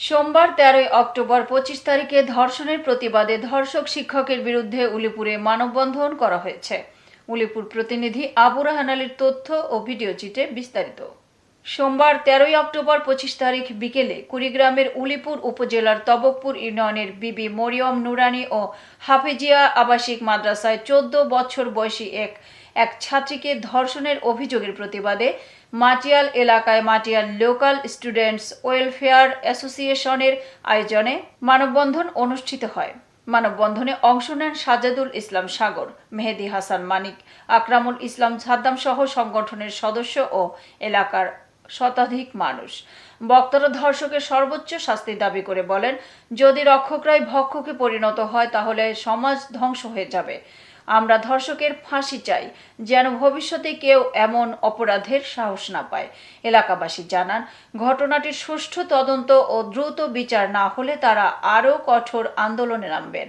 সোমবার তেরোই অক্টোবর পঁচিশ তারিখে ধর্ষণের প্রতিবাদে ধর্ষক শিক্ষকের বিরুদ্ধে উলিপুরে মানববন্ধন করা হয়েছে। উলিপুর প্রতিনিধি আবু রাহান আলীর তথ্য ও ভিডিও চিটে বিস্তারিত। সোমবার তেরোই অক্টোবর পঁচিশ তারিখ বিকেলে কুড়িগ্রামের উলিপুর উপজেলার তবকপুর ইউনিয়নের বিবি মরিয়ম নুরানি ও হাফিজিয়া আবাসিক মাদ্রাসায় চোদ্দ বছর বয়সী এক এক ছাত্রীকে ধর্ষণের অভিযোগের প্রতিবাদে মাটিয়াল এলাকায় মাটিয়াল লোকাল স্টুডেন্টস ওয়েলফেয়ার অ্যাসোসিয়েশনের আয়োজনে মানববন্ধন অনুষ্ঠিত হয়। মানববন্ধনে অংশ নেন সাজাদুল ইসলাম সাগর, মেহেদি হাসান মানিক, আকরামুল ইসলাম সাদ্দাম সহ সংগঠনের সদস্য ও এলাকার শতাধিক মানুষ। বক্তারা ধর্ষকের সর্বোচ্চ শাস্তি দাবি করে বলেন, যদি রক্ষকরাই ভক্ষকে পরিণত হয়, তাহলে সমাজ ধ্বংস হয়ে যাবে। আমরা ধর্ষকের ফাঁসি চাই, যেন ভবিষ্যতে কেউ এমন অপরাধের সাহস না পায়। এলাকাবাসী জানান, ঘটনাটির সুষ্ঠু তদন্ত ও দ্রুত বিচার না হলে তারা আরও কঠোর আন্দোলনে নামবেন।